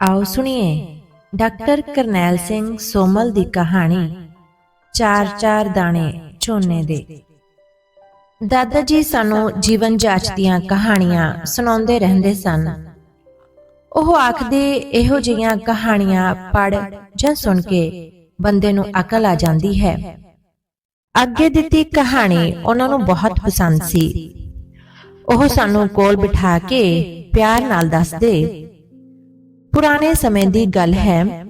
ਆਓ ਸੁਣੀਏ। ਡਾਕਟਰ ਕਰਨੈਲ ਸਿੰਘ ਸੋਮਲ ਦੀ ਕਹਾਣੀ, ਚਾਰ ਚਾਰ ਦਾਣੇ ਝੋਨੇ ਦੇ। ਦਾਦਾ ਜੀ ਸਾਨੂੰ ਜੀਵਨ ਜਾਚ ਦੀਆਂ ਕਹਾਣੀਆਂ ਸੁਣਾਉਂਦੇ ਰਹਿੰਦੇ ਸਨ। ਉਹ ਆਖਦੇ, ਇਹੋ ਜਿਹੀਆਂ ਕਹਾਣੀਆਂ ਪੜ੍ਹ ਜਾਂ ਸੁਣ ਕੇ ਬੰਦੇ ਨੂੰ ਅਕਲ ਆ ਜਾਂਦੀ ਹੈ। ਅੱਗੇ ਦਿੱਤੀ ਕਹਾਣੀ ਉਹਨਾਂ ਨੂੰ ਬਹੁਤ ਪਸੰਦ ਸੀ। ਉਹ ਸਾਨੂੰ ਕੋਲ ਬਿਠਾ ਕੇ ਪਿਆਰ ਨਾਲ ਦੱਸਦੇ ਪੁਰਾਣੇ ਸਮੇਂ ਦੀ ਗੱਲ ਹੈ,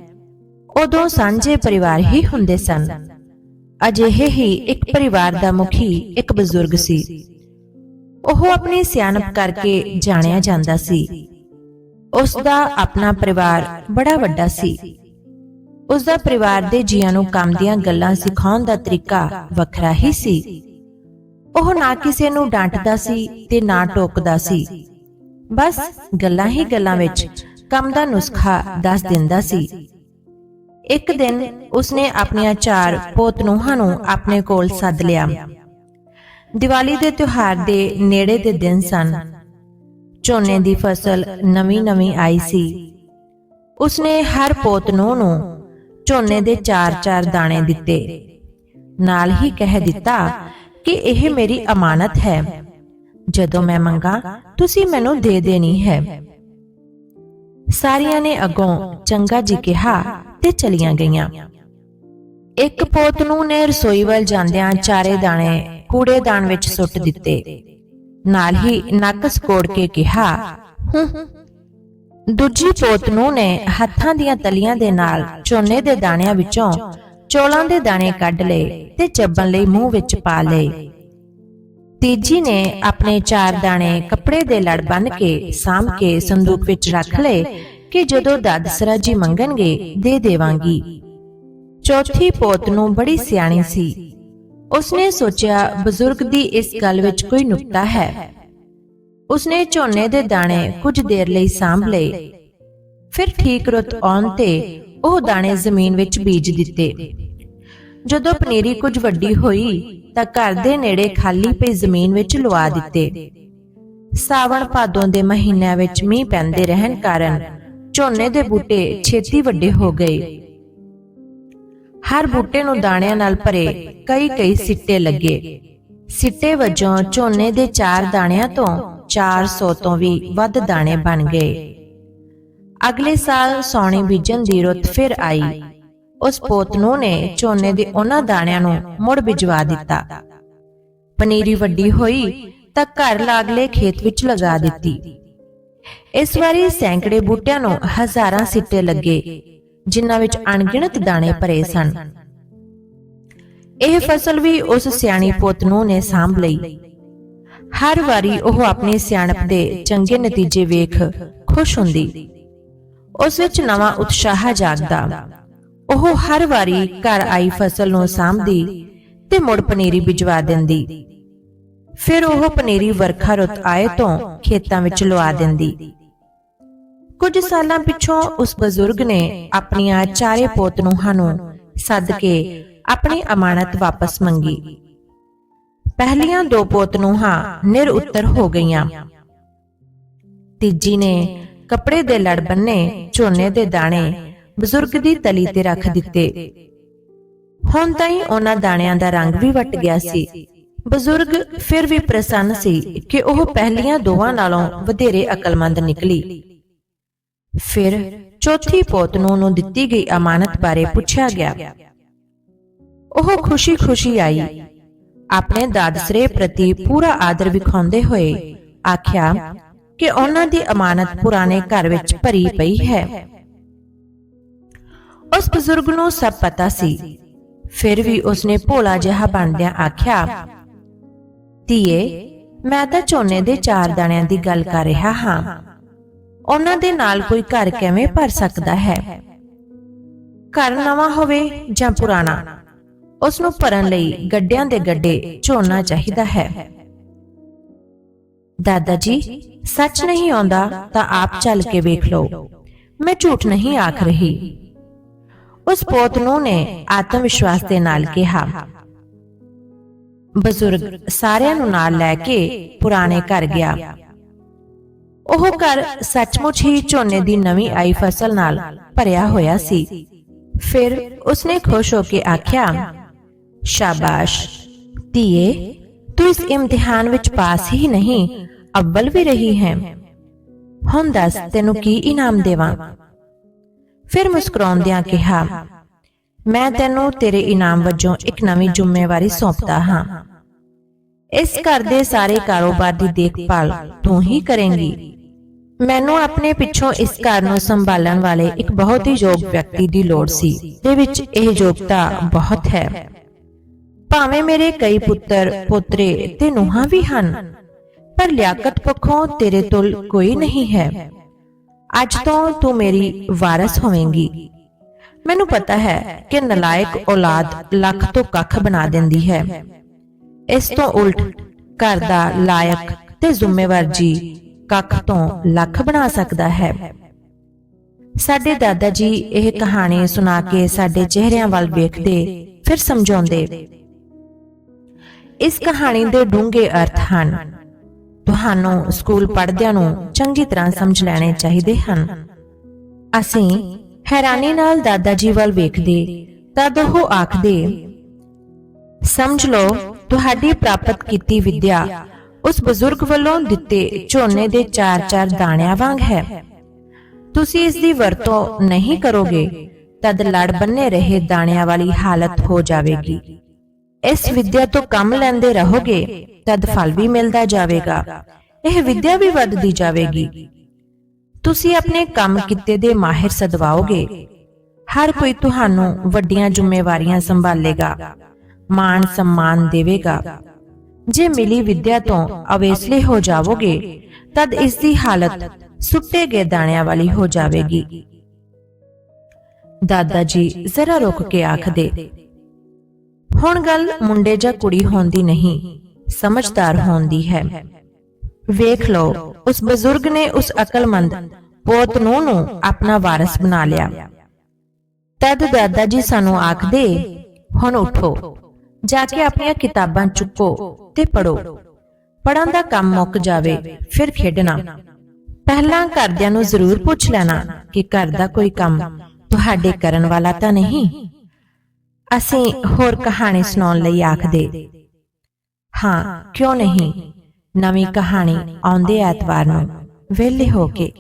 ਉਦੋਂ ਸਾਂਝੇ ਪਰਿਵਾਰ ਹੀ ਹੁੰਦੇ ਸਨ। ਅਜਿਹੇ ਹੀ ਇੱਕ ਪਰਿਵਾਰ ਦਾ ਮੁਖੀ ਇੱਕ ਬਜ਼ੁਰਗ ਸੀ। ਉਹ ਆਪਣੀ ਸਿਆਣਪ ਕਰਕੇ ਜਾਣਿਆ ਜਾਂਦਾ ਸੀ। ਉਸ ਦਾ ਆਪਣਾ ਪਰਿਵਾਰ ਬੜਾ ਵੱਡਾ ਸੀ। ਉਸ ਦਾ ਪਰਿਵਾਰ ਦੇ ਜੀਆਂ ਨੂੰ ਕੰਮ ਦੀਆਂ ਗੱਲਾਂ ਸਿਖਾਉਣ ਦਾ ਤਰੀਕਾ ਵੱਖਰਾ ਹੀ ਸੀ। ਉਹ ਨਾ ਕਿਸੇ ਨੂੰ ਡਾਂਟਦਾ ਸੀ ਤੇ ਨਾ ਟੋਕਦਾ ਸੀ। ਬਸ ਗੱਲਾਂ ਹੀ ਗੱਲਾਂ ਵਿੱਚ ਕੰਮ ਦਾ ਨੁਸਖਾ ਦੱਸ ਦਿੰਦਾ ਸੀ। ਇੱਕ ਦਿਨ ਉਸਨੇ ਆਪਣੀਆਂ ਚਾਰ ਪੋਤਨੂੰਹਾਂ ਨੂੰ ਆਪਣੇ ਕੋਲ ਸੱਦ ਲਿਆ। ਦੀਵਾਲੀ ਦੇ ਤਿਉਹਾਰ ਦੇ ਨੇੜੇ ਦੇ ਦਿਨ ਸਨ। ਝੋਨੇ ਦੀ ਫਸਲ ਨਵੀਂ-ਨਵੀਂ ਆਈ ਸੀ। ਉਸਨੇ ਹਰ ਪੋਤਨੂੰਹ ਨੂੰ ਝੋਨੇ ਦੇ ਚਾਰ-ਚਾਰ ਦਾਣੇ ਦਿੱਤੇ। ਨਾਲ ਹੀ ਕਹਿ ਦਿੱਤਾ ਕਿ ਇਹ ਮੇਰੀ ਅਮਾਨਤ ਹੈ। ਜਦੋਂ ਮੈਂ ਮੰਗਾ, ਤੁਸੀਂ ਮੈਨੂੰ ਦੇ ਦੇਣੀ ਹੈ। ਸਾਰੀਆਂ ਨੇ ਅੱਗੋਂ ਚੰਗਾ ਜੀ ਕਿਹਾ ਤੇ ਚਲੀਆਂ ਗਈਆਂ ਇੱਕ ਪੋਤ ਨੂੰ ਨੇ ਰਸੋਈ ਵੱਲ ਜਾਂਦਿਆਂ ਚਾਰੇ ਦਾਣੇ ਕੂੜੇਦਾਨ ਵਿੱਚ ਸੁੱਟ ਦਿੱਤੇ ਨਾਲ ਹੀ ਨੱਕ ਸਕੋੜ ਕੇ ਕਿਹਾ, "ਹੂੰ।" ਦੂਜੀ ਪੋਤ ਨੂੰ ਨੇ ਹੱਥਾਂ ਦੀਆਂ ਤਲੀਆਂ ਦੇ ਨਾਲ ਝੋਨੇ ਦੇ ਦਾਣਿਆਂ ਵਿੱਚੋਂ ਚੋਲਾਂ ਦੇ ਦਾਣੇ ਕੱਢ ਲਏ ਤੇ ਚੱਬਣ ਲਈ ਮੂੰਹ ਵਿੱਚ ਪਾ ਲਏ ਤੀਜੀ ਨੇ ਆਪਣੇ ਚਾਰ ਦਾਣੇ ਕੱਪੜੇ ਦੇ ਲੜ ਬੰਨ ਕੇ, ਸਾਂਭ ਕੇ ਸੰਦੂਕ ਵਿੱਚ ਰੱਖ ਲਏ ਕਿ ਜਦੋਂ ਦਾਦਸਰਾ ਜੀ ਮੰਗਣਗੇ, ਦੇ ਦੇਵਾਂਗੀ। ਚੌਥੀ ਪੋਤ ਨੂੰ ਬੜੀ ਸਿਆਣੀ ਸੀ। ਉਸਨੇ ਸੋਚਿਆ, ਬਜ਼ੁਰਗ ਦੀ ਇਸ ਗੱਲ ਵਿੱਚ ਕੋਈ ਨੁਕਤਾ ਹੈ। ਉਸਨੇ ਝੋਨੇ ਦੇ ਦਾਣੇ ਕੁਝ ਦੇਰ ਲਈ ਸਾਂਭ ਲਏ। ਫਿਰ ਠੀਕ ਰੁੱਤ ਆਉਣ ਤੇ ਉਹ ਦਾਣੇ ਜ਼ਮੀਨ ਵਿੱਚ ਬੀਜ ਦਿੱਤੇ। ਜਦੋਂ ਪਨੀਰੀ ਕੁਝ ਵੱਡੀ ਹੋਈ ਤਾਂ ਘਰ ਦੇ ਨੇੜੇ ਖਾਲੀ ਪਈ ਜ਼ਮੀਨ ਵਿੱਚ ਲਵਾ ਦਿੱਤੇ। ਸਾਵਣ ਭਾਦੋਂ ਦੇ ਮਹੀਨਿਆਂ ਵਿੱਚ ਮੀਂਹ ਪੈਂਦੇ ਰਹਿਣ ਕਾਰਨ ਝੋਨੇ ਦੇ ਬੂਟੇ ਛੇਤੀ ਵੱਡੇ ਹੋ ਗਏ। ਹਰ ਬੂਟੇ ਨੂੰ ਦਾਣਿਆਂ ਨਾਲ ਭਰੇ ਕਈ ਕਈ ਸਿੱਟੇ ਲੱਗੇ। ਸਿੱਟੇ ਵਜੋਂ ਝੋਨੇ ਦੇ ਚਾਰ ਦਾਣਿਆਂ ਤੋਂ 400 ਤੋਂ ਵੀ ਵੱਧ ਦਾਣੇ ਬਣ ਗਏ। ਅਗਲੇ ਸਾਲ ਸੌਣੀ ਬੀਜਣ ਦੀ ਰੁੱਤ ਫਿਰ ਆਈ। ਉਸ ਪੋਤਨੂ ਨੇ ਝੋਨੇ ਦੇ ਉਹਨਾਂ ਦਾਣਿਆਂ ਨੂੰ ਮੁੜ ਬਿਜਵਾ ਦਿੱਤਾ। ਪਨੀਰੀ ਵੱਡੀ ਹੋਈ ਤਾਂ ਘਰ ਲਾਗਲੇ ਖੇਤ ਵਿੱਚ ਲਗਾ ਦਿੱਤੀ। ਇਸ ਵਾਰੀ ਸੈਂਕੜੇ ਬੂਟਿਆਂ ਨੂੰ ਹਜ਼ਾਰਾਂ ਸਿੱਟੇ ਲੱਗੇ, ਜਿਨ੍ਹਾਂ ਵਿੱਚ ਅਣਗਿਣਤ ਦਾਣੇ ਭਰੇ ਸਨ। ਇਹ ਫਸਲ ਵੀ ਉਸ ਸਿਆਣੀ ਪੋਤਨੂ ਨੇ ਸਾਂਭ ਲਈ। ਹਰ ਵਾਰੀ ਉਹ ਆਪਣੀ ਸਿਆਣਪ ਦੇ ਚੰਗੇ ਨਤੀਜੇ ਵੇਖ ਖੁਸ਼ ਹੁੰਦੀ। ਉਸ ਵਿੱਚ ਨਵਾਂ ਉਤਸ਼ਾਹ ਜਾਗਦਾ। ਉਹ ਹਰ ਵਾਰੀ ਘਰ ਆਈ ਫਸਲ ਨੂੰ ਸਾਂਭਦੀ ਤੇ ਮੁੜ ਪਨੀਰੀ ਬਿਜਵਾ ਦਿੰਦੀ। ਫਿਰ ਉਹ ਪਨੀਰੀ ਵਰਖਾ ਰੁੱਤ ਆਏ ਤੋਂ ਖੇਤਾਂ ਵਿੱਚ ਲਵਾ ਦਿੰਦੀ। ਕੁਝ ਸਾਲਾਂ ਪਿੱਛੋਂ ਉਸ ਬਜ਼ੁਰਗ ਨੇ ਆਪਣੀਆਂ ਚਾਰੇ ਪੋਤਨੂੰਹਾਂ ਨੂੰ ਸੱਦ ਕੇ ਆਪਣੀ ਅਮਾਨਤ ਵਾਪਸ ਮੰਗੀ। ਪਹਿਲੀਆਂ ਦੋ ਪੋਤਨੂੰਹਾਂ ਨਿਰ ਉੱਤਰ ਹੋ ਗਈਆਂ। ਤੀਜੀ ਨੇ ਕੱਪੜੇ ਦੇ ਲੜ ਬੰਨੇ ਝੋਨੇ ਦੇ ਦਾਣੇ ਬਜ਼ੁਰਗ ਦੀ ਤਲੀ ਤੇ ਰੱਖ ਦਿੱਤੇ। ਹੁਣ ਤਾਈਂ ਉਹਨਾਂ ਦਾਣਿਆਂ ਦਾ ਰੰਗ ਵੀ ਵਟ ਗਿਆ ਸੀ। ਬਜ਼ੁਰਗ ਫਿਰ ਵੀ ਪ੍ਰਸੰਨ ਸੀ ਕਿ ਉਹ ਪਹਿਲੀਆਂ ਦੋਵਾਂ ਨਾਲੋਂ ਵਧੇਰੇ ਅਕਲਮੰਦ ਨਿਕਲੀ। ਫਿਰ ਚੌਥੀ ਪੋਤਨੂ ਨੂੰ ਦਿੱਤੀ ਗਈ ਅਮਾਨਤ ਬਾਰੇ ਪੁੱਛਿਆ ਗਿਆ। ਉਹ ਖੁਸ਼ੀ-ਖੁਸ਼ੀ ਆਈ। ਆਪਣੇ ਦਾਦਸਰੇ ਪ੍ਰਤੀ ਪੂਰਾ ਆਦਰ ਵਿਖਾਉਂਦੇ ਹੋਏ ਆਖਿਆ ਕਿ ਉਹਨਾਂ ਦੀ ਅਮਾਨਤ ਪੁਰਾਣੇ ਘਰ ਵਿੱਚ ਭਰੀ ਪਈ ਹੈ। ਉਸ ਬਜ਼ੁਰਗ ਨੂੰ ਸਭ ਪਤਾ ਸੀ। ਫਿਰ ਵੀ ਉਸਨੇ ਭੋਲਾ ਜਿਹਾ ਬਣਦਿਆਂ ਆਖਿਆ, ਧੀਏ, ਮੈਂ ਤਾਂ ਝੋਨੇ ਦੇ ਚਾਰ ਦਾਣਿਆਂ ਦੀ ਗੱਲ ਕਰ ਰਿਹਾ ਹਾਂ। ਉਹਨਾਂ ਦੇ ਨਾਲ ਕੋਈ ਘਰ ਕਿਵੇਂ ਭਰ ਸਕਦਾ ਹੈ? ਘਰ ਨਵਾਂ ਹੋਵੇ ਜਾਂ ਪੁਰਾਣਾ? ਉਸ ਨੂੰ ਭਰਨ ਲਈ ਗੱਡਿਆਂ ਦੇ ਗੱਡੇ ਝੋਨਾ ਚਾਹੀਦਾ ਹੈ। ਦਾਦਾ ਜੀ, ਸੱਚ ਨਹੀਂ ਆਉਂਦਾ ਤਾਂ ਆਪ ਚੱਲ ਕੇ ਵੇਖ ਲਓ। ਮੈਂ ਝੂਠ ਨਹੀਂ ਆਖ ਰਹੀ। ਉਸ ਪੋਤ ਨੂੰ ਨੇ ਆਤਮ ਵਿਸ਼ਵਾਸ ਦੇ ਨਾਲ ਕਿਹਾ। ਬਜ਼ੁਰਗ ਸਾਰਿਆਂ ਨੂੰ ਨਾਲ ਲੈ ਕੇ ਪੁਰਾਣੇ ਘਰ ਗਿਆ। ਉਹ ਘਰ ਸੱਚਮੁੱਚ ਹੀ ਝੋਨੇ ਦੀ ਨਵੀਂ ਆਈ ਫਸਲ ਨਾਲ ਭਰਿਆ ਹੋਇਆ ਸੀ। ਫਿਰ ਉਸਨੇ ਖੁਸ਼ ਹੋ ਕੇ ਆਖਿਆ, ਸ਼ਾਬਾਸ਼, ਧੀਏ, ਤੂੰ ਇਸ ਇਮਤਿਹਾਨ ਵਿੱਚ ਪਾਸ ਹੀ ਨਹੀਂ, ਅਵਲ ਵੀ ਰਹੀ ਹੈ। ਹੁਣ ਦੱਸ ਤੈਨੂੰ ਕੀ ਇਨਾਮ ਦੇਵਾਂ? ਫਿਰ ਮੁਸਕਰਾਉਂਦਿਆਂ ਕਿਹਾ, ਮੈਂ ਤੈਨੂੰ ਤੇਰੇ ਇਨਾਮ ਵਜੋਂ ਇੱਕ ਨਵੀਂ ਜ਼ਿੰਮੇਵਾਰੀ ਸੌਂਪਦਾ ਹਾਂ। ਇਸ ਘਰ ਦੇ ਸਾਰੇ ਕਾਰੋਬਾਰ ਦੀ ਦੇਖਭਾਲ ਤੂੰ ਹੀ ਕਰੇਂਗੀ। ਮੈਨੂੰ ਆਪਣੇ ਪਿੱਛੋਂ ਇਸ ਘਰ ਨੂੰ ਸੰਭਾਲਣ ਵਾਲੇ ਇੱਕ ਬਹੁਤ ਹੀ ਯੋਗ ਵਿਅਕਤੀ ਦੀ ਲੋੜ ਸੀ, ਦੇ ਵਿੱਚ ਇਹ ਯੋਗਤਾ ਬਹੁਤ ਹੈ। ਭਾਵੇਂ ਮੇਰੇ ਕਈ ਪੁੱਤਰ, ਪੋਤਰੇ ਤੇ ਨੂਹਾਂ ਵੀ ਹਨ, ਪਰ ਲਿਆਕਤ ਪੱਖੋਂ ਤੇਰੇ ਤੋਂ ਕੋਈ ਨਹੀਂ ਹੈ। ਅੱਜ ਤੋਂ ਤੂੰ ਮੇਰੀ ਵਾਰਸ ਹੋਵੇਂਗੀ। ਮੈਨੂੰ ਪਤਾ ਹੈ ਕਿ ਨਲਾਇਕ ਔਲਾਦ ਲੱਖ ਤੋਂ ਕੱਖ ਬਣਾ ਦਿੰਦੀ ਹੈ। ਇਸ ਤੋਂ ਉਲਟ ਘਰ ਦਾ ਲਾਇਕ ਤੇ ਜ਼ਿੰਮੇਵਾਰ ਜੀ ਕੱਖ ਤੋਂ ਲੱਖ ਬਣਾ ਸਕਦਾ ਹੈ। ਸਾਡੇ ਦਾਦਾ ਜੀ ਇਹ ਕਹਾਣੀ ਸੁਣਾ ਕੇ ਸਾਡੇ ਚਿਹਰਿਆਂ ਵੱਲ ਵੇਖਦੇ, ਫਿਰ ਸਮਝਾਉਂਦੇ। ਇਸ ਕਹਾਣੀ ਦੇ ਡੂੰਘੇ ਅਰਥ ਹਨ। ਤੁਹਾਨੂੰ ਸਕੂਲ ਪੜ੍ਹਦਿਆਂ ਨੂੰ ਚੰਗੀ ਤਰ੍ਹਾਂ ਸਮਝ ਲੈਣੇ ਚਾਹੀਦੇ ਹਨ। ਅਸੀਂ ਹੈਰਾਨੀ ਨਾਲ ਦਾਦਾ ਜੀ ਵੱਲ ਵੇਖਦੇ ਤਦ ਉਹ ਆਖਦੇ, ਸਮਝ ਲਓ, ਤੁਹਾਡੀ ਪ੍ਰਾਪਤ ਕੀਤੀ ਵਿਦਿਆ ਉਸ ਬਜ਼ੁਰਗ ਵੱਲੋਂ ਦਿੱਤੇ ਝੋਨੇ ਦੇ ਚਾਰ-ਚਾਰ ਦਾਣਿਆਂ ਵਾਂਗ ਹੈ। ਤੁਸੀਂ ਇਸ ਦੀ ਵਰਤੋਂ ਨਹੀਂ ਕਰੋਗੇ, ਤਦ ਲੜ ਬੰਨੇ ਰਹੇ ਦਾਣਿਆਂ ਵਾਲੀ ਹਾਲਤ ਹੋ ਜਾਵੇਗੀ। ਇਸ ਵਿੱਦਿਆ ਤੋਂ ਕੰਮ ਲੈਂਦੇ ਰਹੋਗੇ, ਤਦ ਫਲ ਵੀ ਮਿਲਦਾ ਜਾਵੇਗਾ। ਇਹ ਵਿੱਦਿਆ ਵੀ ਵੱਧਦੀ ਜਾਵੇਗੀ। ਤੁਸੀਂ ਆਪਣੇ ਕੰਮ ਕਿੱਤੇ ਦੇ ਮਾਹਿਰ ਸਦਵਾਓਗੇ। ਹਰ ਕੋਈ ਤੁਹਾਨੂੰ ਵੱਡੀਆਂ ਜ਼ਿੰਮੇਵਾਰੀਆਂ ਸੰਭਾਲੇਗਾ। ਮਾਣ ਸਨਮਾਨ ਦੇਵੇਗਾ। ਜੇ ਮਿਲੀ ਵਿੱਦਿਆ ਤੋਂ ਅਵੇਸਲੇ ਹੋ ਜਾਵੋਗੇ, ਤਦ ਇਸ ਦੀ ਹਾਲਤ ਸੁੱਟੇ ਗਏ ਦਾਣਿਆਂ ਵਾਲੀ ਹੋ ਜਾਵੇਗੀ। ਦਾਦਾ ਜੀ, ਜ਼ਰਾ ਰੁਕ ਕੇ ਆਖਦੇ ਹੁਣ ਗੱਲ ਮੁੰਡੇ ਜਾਂ ਕੁੜੀ ਹੋਣ ਦੀ ਨਹੀਂ, ਸਮਝਦਾਰ ਹੋਣ ਦੀ ਹੈ। ਵੇਖ ਲਓ, ਉਸ ਬਜ਼ੁਰਗ ਨੇ ਉਸ ਅਕਲਮੰਦ ਪੋਤ ਨੂੰ ਨੂੰ ਆਪਣਾ ਵਾਰਿਸ ਬਣਾ ਲਿਆ। ਤਦ ਦਾਦਾ ਜੀ ਸਾਨੂੰ ਆਖਦੇ, ਹੁਣ ਉਠੋ, ਜਾ ਕੇ ਆਪਣੀਆਂ ਕਿਤਾਬਾਂ ਚੁੱਕੋ ਤੇ ਪੜੋ ਪੜਨ ਦਾ ਕੰਮ ਮੁੱਕ ਜਾਵੇ, ਫਿਰ ਖੇਡਣਾ। ਪਹਿਲਾਂ ਘਰਦਿਆਂ ਨੂੰ ਜ਼ਰੂਰ ਪੁੱਛ ਲੈਣਾ ਕਿ ਘਰ ਦਾ ਕੋਈ ਕੰਮ ਤੁਹਾਡੇ ਕਰਨ ਵਾਲਾ ਤਾਂ ਨਹੀਂ? ਅਸੀਂ ਹੋਰ ਕਹਾਣੀ ਸੁਣਾਉਣ ਲਈ ਆਖਦੇ। ਹਾਂ ਕਿਉਂ ਨਹੀਂ? ਨਵੀਂ ਕਹਾਣੀ ਆਉਂਦੇ ਐਤਵਾਰ ਨੂੰ ਵਿਹਲੇ ਹੋ ਕੇ